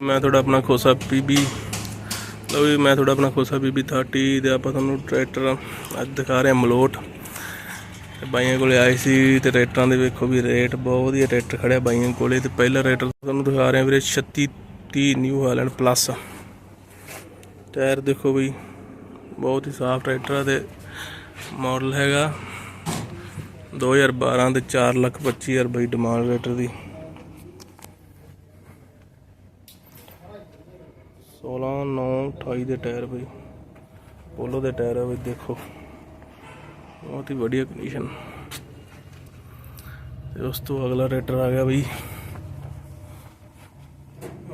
ਮੈਂ ਤੁਹਾਡਾ ਆਪਣਾ ਖੋਸਾ ਪੀਬੀ। ਲਓ ਜੀ, ਮੈਂ ਤੁਹਾਡਾ ਆਪਣਾ ਖੋਸਾ ਪੀਬੀ 30 ਦੇ ਆਪਾਂ ਤੁਹਾਨੂੰ ਟਰੈਕਟਰ ਅੱਜ ਦਿਖਾ ਰਹੇ ਹਾਂ ਮਲੋਟ। ਤੇ ਬਾਈਆਂ ਕੋਲੇ ਆਏ ਸੀ ਤੇ ਟਰੈਕਟਰਾਂ ਦੇ ਵੇਖੋ ਵੀ ਰੇਟ ਬਹੁਤ ਵਧੀਆ ਟਰੈਕਟਰ ਖੜਿਆ ਬਾਈਆਂ ਕੋਲੇ। ਤੇ ਪਹਿਲਾ ਟਰੈਕਟਰ ਤੁਹਾਨੂੰ ਦਿਖਾ ਰਹੇ ਹਾਂ ਵੀਰੇ 36 30 ਨਿਊ ਹਾਲੈਂਡ ਪਲੱਸ ਟਾਇਰ ਦੇਖੋ ਵੀ ਬਹੁਤ ਹੀ ਸਾਫ਼ ਟਰੈਕਟਰ ਆ ਤੇ ਮਾਡਲ ਹੈਗਾ। 2012 ਦੇ 4 ਲੱਖ 25 ਹਜ਼ਾਰ ਬਈ ਡਿਮਾਂਡ ਟਰੈਕਟਰ ਦੀ। 16 9 28 ਦੇ ਟਾਇਰ ਬਈ। ਪੋਲੋ ਦੇ ਟਾਇਰ ਆ ਬਈ ਦੇਖੋ। ਬਹੁਤ ਹੀ ਵਧੀਆ ਕੰਡੀਸ਼ਨ ਤੇ ਉਸ ਤੋਂ ਅਗਲਾ ਰੇਟਰ ਆ ਗਿਆ ਬਈ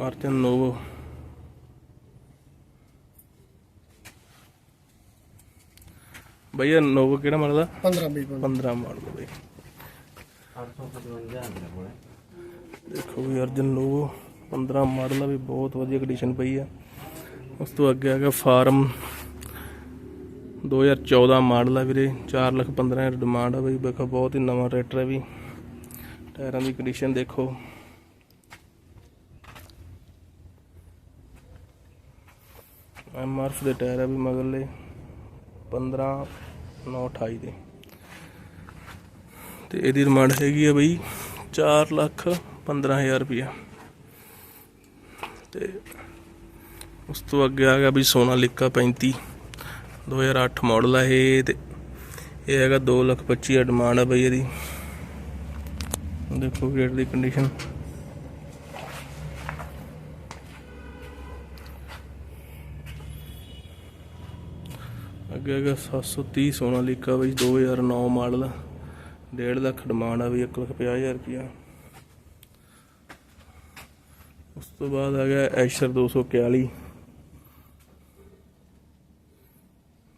ਆਰਚਨ ਨੋਵੋ। ਭਈਆ ਨੋਵੋ ਕਿਹੜਾ ਮਾਡਲ ਆ? 15 20 15 ਮਾਡਲ ਬਈ। ਦੇਖੋ ਵੀ ਅਰਜਨ ਨੋਵੋ 15 ਮਾਡਲ ਆ ਵੀ ਬਹੁਤ ਵਧੀਆ ਕੰਡੀਸ਼ਨ ਪਈ ਆ। ਉਸ ਤੋਂ ਅੱਗੇ ਆ ਗਿਆ ਫਾਰਮ 2014 ਮਾਡਲ ਆ ਵੀਰੇ 4 ਲੱਖ 15 ਹਜ਼ਾਰ ਡਿਮਾਂਡ ਆ ਬਈ ਵੇਖੋ ਬਹੁਤ ਹੀ ਨਵਾਂ ਟਰੈਕਟਰ ਹੈ ਵੀ। ਟਾਇਰਾਂ ਦੀ ਕੰਡੀਸ਼ਨ ਦੇਖੋ। ਐਮਆਰਐਫ ਦੇ ਟਾਇਰ ਆ ਵੀ ਮਗਰਲੇ 15 9 28 ਦੇ। ਤੇ ਇਹਦੀ ਡਿਮਾਂਡ ਹੈਗੀ ਆ ਬਈ 4 ਲੱਖ 15000 ਰੁਪਇਆ ਤੇ ਉਸ ਤੋਂ ਅੱਗੇ ਆ ਗਿਆ ਬਈ ਸੋਨਾਲੀਕਾ 35 2008 ਮਾਡਲ ਆ ਇਹ, ਤੇ ਇਹ ਹੈਗਾ 2 ਲੱਖ 25 ਡਿਮਾਂਡ ਆ ਬਈ ਇਹਦੀ। ਦੇਖੋ ਗੇਟ ਦੀ ਕੰਡੀਸ਼ਨ ਅੱਗੇ ਹੈਗਾ 730 ਸੋਨਾਲੀਕਾ ਬਈ 2009 ਮਾਡਲ 1.5 ਲੱਖ ਡਿਮਾਂਡ ਆ ਵੀ 1 ਲੱਖ 50000 ਰੁਪਇਆ ਉਸ ਤੋਂ ਬਾਅਦ ਆ ਗਿਆ ਐਸ਼ਰ 241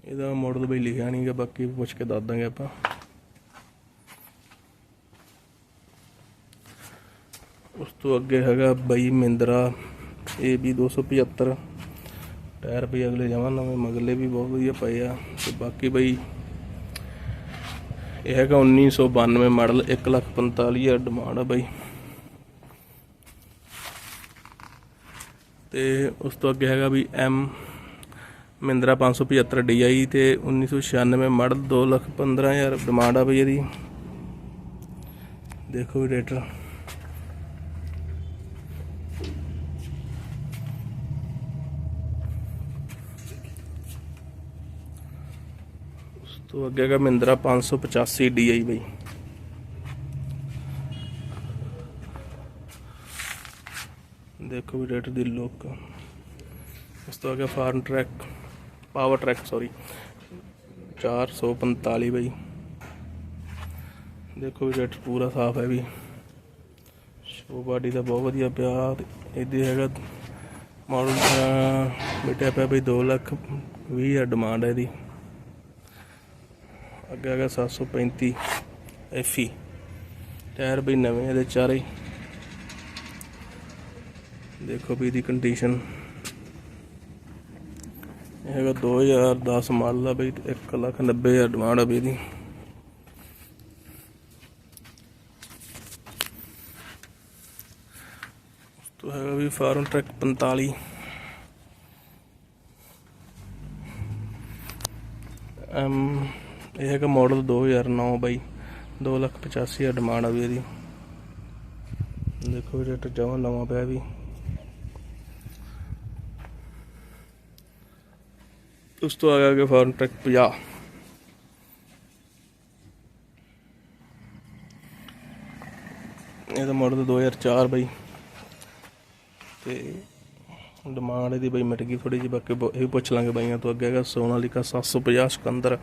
ਇਹਦਾ ਮਾਡਲ ਬਈ ਲਿਖਿਆ ਨਹੀਂਗਾ ਬਾਕੀ ਪੁੱਛ ਕੇ ਦੱਸ ਦਾਂਗੇ ਆਪਾਂ। ਉਸ ਤੋਂ ਅੱਗੇ ਹੈਗਾ ਬਈ ਮਹਿੰਦਰਾ ਇਹ ਵੀ 275 ਟਾਇਰ ਵੀ ਅਗਲੇ ਜਮਾਂ ਨਵੇਂ ਮਗਲੇ ਵੀ ਬਹੁਤ ਵਧੀਆ ਪਏ ਆ। ਤੇ ਬਾਕੀ ਬਈ ਇਹ ਹੈਗਾ 1992 ਮਾਡਲ 145000 ਡਿਮਾਂਡ ਆ ਬਈ। ਤੇ ਉਸ ਤੋਂ ਅੱਗੇ ਹੈਗਾ ਵੀ ਐਮ ਮਹਿੰਦਰਾ 575 DI ਤੇ 1996 ਮਾਡਲ 2 ਲੱਖ 15000 ਡਿਮਾਂਡ ਆ ਬਈ ਇਹਦੀ। ਦੇਖੋ ਵੀ ਰੇਟਰ ਉਸ ਤੋਂ ਅੱਗੇ ਹੈਗਾ ਮਹਿੰਦਰਾ 585 DI ਬਈ। ਦੇਖੋ ਵੀ ਰੇਟਰ ਦੀ ਲੁੱਕ ਉਸ ਤੋਂ ਅੱਗੇ Farmtrac. Powertrac sorry 445 ਬਈ। ਦੇਖੋ ਵੀ ਰੇਟਰ ਪੂਰਾ ਸਾਫ਼ ਹੈ ਵੀ। ਸ਼ੋ ਬਾਡੀ ਦਾ ਬਹੁਤ ਵਧੀਆ ਪਿਆ ਇਹਦੇ ਹੈਗਾ ਮਾਡਲ ਬੇਟਾ ਪਿਆ ਬਈ 2 ਲੱਖ 20 ਹਜ਼ਾਰ ਡਿਮਾਂਡ ਹੈ ਇਹਦੀ। ਅੱਗੇ ਹੈਗਾ 735 ਐਫੀ ਟਾਇਰ ਬਈ ਨਵੇਂ ਇਹਦੇ ਚਾਰੇ। ਦੇਖੋ ਵੀ ਇਹਦੀ ਕੰਡੀਸ਼ਨ ਇਹ ਹੈਗਾ 2010 ਮਾਡਲ ਦਾ ਬਈ 1 ਲੱਖ 90 ਹਜ਼ਾਰ ਡਿਮਾਂਡ ਆ ਬਈ ਇਹਦੀ। ਉਸ ਤੋਂ ਹੈਗਾ ਵੀ ਫਾਰਮ ਟਰੈਕ 45 ਐਮ, ਇਹ ਹੈਗਾ ਮਾਡਲ 2009 ਬਾਈ 2 ਲੱਖ 85 ਹਜ਼ਾਰ ਡਿਮਾਂਡ ਆ ਵੀ ਇਹਦੀ। ਦੇਖੋ ਜਿਹੜਾ ਜਮਾਂ ਨਵਾਂ ਪਿਆ ਵੀ। ਉਸ ਤੋਂ ਆ ਗਿਆ ਫਾਰਮ ਟਰੈਕ 50 ਇਹਦਾ ਮਾਡਲ 2004 ਬਾਈ। ਤੇ ਡਿਮਾਂਡ ਇਹਦੀ ਬਈ ਮਿਟ ਗਈ ਥੋੜੀ ਜਿਹੀ, ਬਾਕੀ ਇਹ ਪੁੱਛ ਲਾਂਗੇ ਬਾਈਆਂ ਤੋਂ ਅੱਗੇ ਹੈਗਾ ਸੋਨਾਲੀਕਾ 750 ਸਿਕੰਦਰ।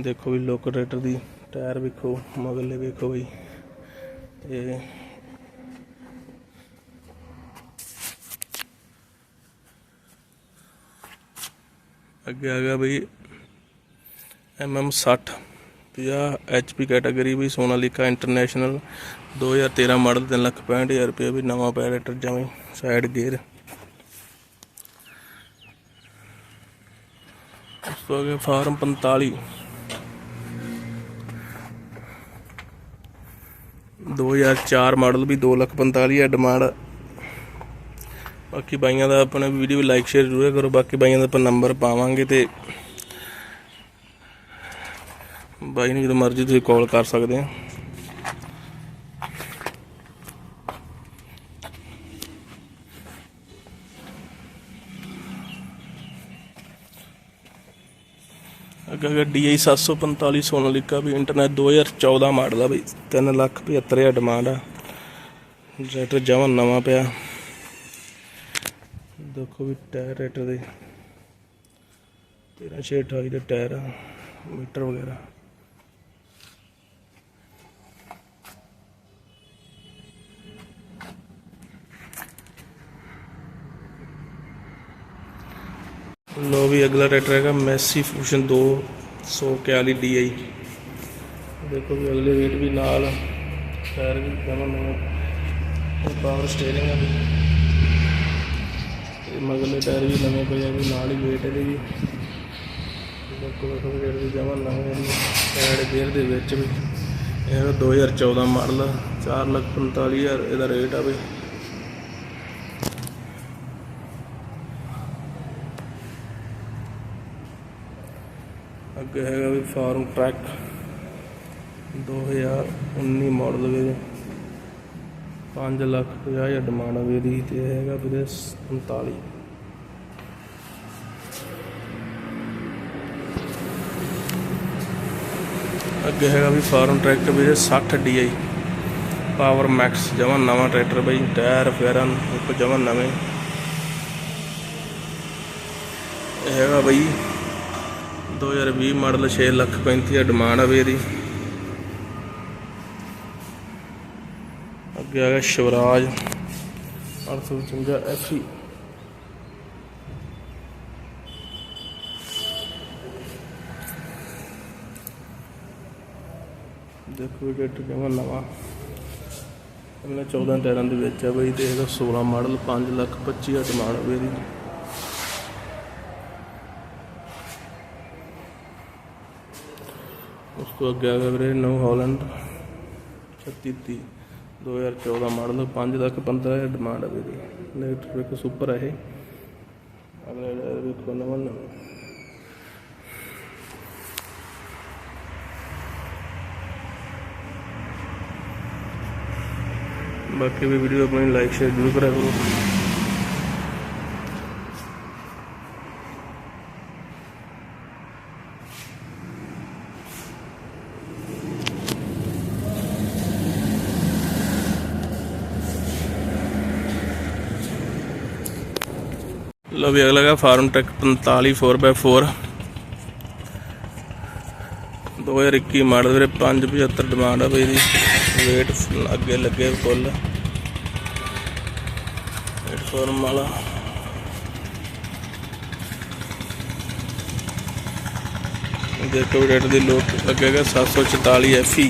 ਦੇਖੋ ਵੀ ਲੋਕਲ ਰੇਟਰ ਦੀ ਟਾਇਰ ਵੇਖੋ ਮਗਲੇ ਵੇਖੋ ਬਈ। ਇਹ ਅੱਗੇ ਆ ਗਿਆ ਬਈ ਐਮਐਮ 60 50 ਐਚਪੀ ਕੈਟਾਗਰੀ ਵੀ ਸੋਨਾਲੀਕਾ ਇੰਟਰਨੈਸ਼ਨਲ 2013 ਮਾਡਲ 3 ਲੱਖ 65000 ਰੁਪਏ ਵੀ ਨਵਾਂ ਪੈਰੇਟਰ ਜਵੇਂ ਸਾਈਡ ਗੇਅਰ। ਉਸ ਤੋਂ ਅੱਗੇ ਫਾਰਮ 45 2004 ਮਾਡਲ ਵੀ 2 ਲੱਖ 45 ਹਜ਼ਾਰ ਡਿਮਾਂਡ ਬਾਕੀ ਬਾਈਆਂ ਦਾ ਆਪਣਾ ਵੀਡੀਓ ਲਾਈਕ ਸ਼ੇਅਰ ਜ਼ਰੂਰ ਕਰੋ। ਬਾਕੀ ਬਾਈਆਂ ਦਾ ਆਪਾਂ ਨੰਬਰ ਪਾਵਾਂਗੇ ਤੇ ਬਾਈ ਨੂੰ ਜਦੋਂ ਮਰਜ਼ੀ ਤੁਸੀਂ ਕਾਲ ਕਰ ਸਕਦੇ ਆ। ਅੱਗੇ ਅੱਗੇ DI 745 ਸੋਨਾਲੀਕਾ ਵੀ ਇੰਟਰਨੈਟ 2014 ਮਾਡਲ ਆ ਬਈ। 3 ਲੱਖ 75 ਹਜ਼ਾਰ ਡਿਮਾਂਡ ਆ। ਟਰੈਕਟਰ ਜਮਾਂ ਨਵਾਂ ਪਿਆ। ਦੇਖੋ ਵੀ ਟਾਇਰ ਰੇਟਰ ਦੇ। 1328 ਦੇ ਟਾਇਰ ਆ, ਮੀਟਰ ਵਗੈਰਾ। ਲੋ ਵੀ ਅਗਲਾ ਟਰੈਕਟਰ ਹੈਗਾ ਮੈਸੀ ਫਿਊਜ਼ਨ 241 DI ਦੇਖੋ ਵੀ ਅਗਲੇ ਵੇਟ ਵੀ ਨਾਲ ਟਾਇਰ ਵੀ ਜਮਾਂ ਨਵਾਂ ਪਾਵਰ ਸਟੀਅਰਿੰਗ ਆ ਵੀ। ਤੇ ਮਗਰਲੇ ਟਾਇਰ ਵੀ ਨਵੇਂ ਪਏ ਆ ਵੀ ਨਾਲ ਹੀ ਵੇਟ ਇਹਦੇ ਵੀ ਦੇਖੋ ਦੇਖੋ ਜਿਹੜੇ ਵੀ ਜਮਾਂ ਨਵੇਂ ਆ ਗੇਅਰ ਦੇ ਵਿੱਚ ਵੀ। ਇਹ ਹੈਗਾ 2014 ਮਾਡਲ 445000 ਇਹਦਾ ਰੇਟ ਆ ਬਈ। ਅੱਗੇ ਹੈਗਾ ਵੀ ਫਾਰਮ ਟਰੈਕ 2019 ਮਾਡਲ ਵੀਰੇ 5 ਲੱਖ 50 ਹਜ਼ਾਰ ਡਿਮਾਂਡ ਆ ਵੀਰੇ ਤੇ ਇਹ ਹੈਗਾ ਵੀਰੇ 47 ਅੱਗੇ ਹੈਗਾ ਵੀ ਫਾਰਮ ਟਰੈਕਟਰ ਵੀਰੇ 60 DI ਪਾਵਰ ਮੈਕਸ, ਜਮਾ ਨਵਾਂ ਟਰੈਕਟਰ ਬਈ, ਟਾਇਰ ਫੇਰਾਂ ਉੱਪਰ ਜਮਾ ਨਵੇਂ। ਇਹ ਹੈਗਾ ਬਈ 2020 ਮਾਡਲ 6 ਲੱਖ 35 ਹਜ਼ਾਰ ਡਿਮਾਂਡ ਆ ਵੀ ਇਹਦੀ ਅੱਗੇ ਆ ਗਿਆ ਸ਼ਿਵਰਾਜ 855 ਐਫਈ ਦੇਖੋ ਇਹ ਟਰੈਕਟਰ ਕਿਵੇਂ ਨਵਾਂ। ਇਹਨੇ 14 ਟਾਇਰਾਂ ਦੇ ਵਿੱਚ ਆ ਬਈ ਤੇ ਇਹਦਾ 16 ਮਾਡਲ 5 ਲੱਖ 25 ਹਜ਼ਾਰ ਡਿਮਾਂਡ ਆ ਵੀ ਉਸ ਤੋਂ ਅੱਗੇ ਆ ਗਿਆ ਵੀਰੇ ਨਿਊ ਹਾਲੈਂਡ 3630 2014 ਮਾਡਲ 5 ਤੱਕ 15 ਹਜ਼ਾਰ ਡਿਮਾਂਡ ਹੈ ਵੀਰੇ ਨੈਕਸਟ ਵੇਖੋ ਸੁਪਰ ਹੈ ਇਹ। ਅਗਲਾ ਵੇਖੋ ਨਵਾਂ ਨਵਾਂ। ਬਾਕੀ ਵੀ ਵੀਡੀਓ ਆਪਣੀ ਲਾਈਕ ਸ਼ੇਅਰ ਜ਼ਰੂਰ ਕਰਿਆ ਕਰੋ। ਲਓ ਵੀ ਅਗਲਾ ਹੈਗਾ ਫਾਰਮ ਟੈਕ 45 4x4 2021 ਮਾਡਲ ਵੀਰੇ 575 ਡਿਮਾਂਡ ਆ ਬਈ ਦੀ ਵੇਟ ਅੱਗੇ ਲੱਗੇ ਫੁੱਲ ਪਲੇਟਫਾਰਮ ਵਾਲਾ ਦੇਖੋ ਰੇਟ ਦੀ ਲੋਕ ਲੱਗੇਗਾ 744 FE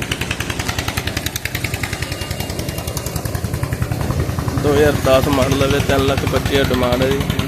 2010 ਮਾਡਲ ਦੇ 3 ਲੱਖ 25 ਡਿਮਾਂਡ ਹੈ ਜੀ।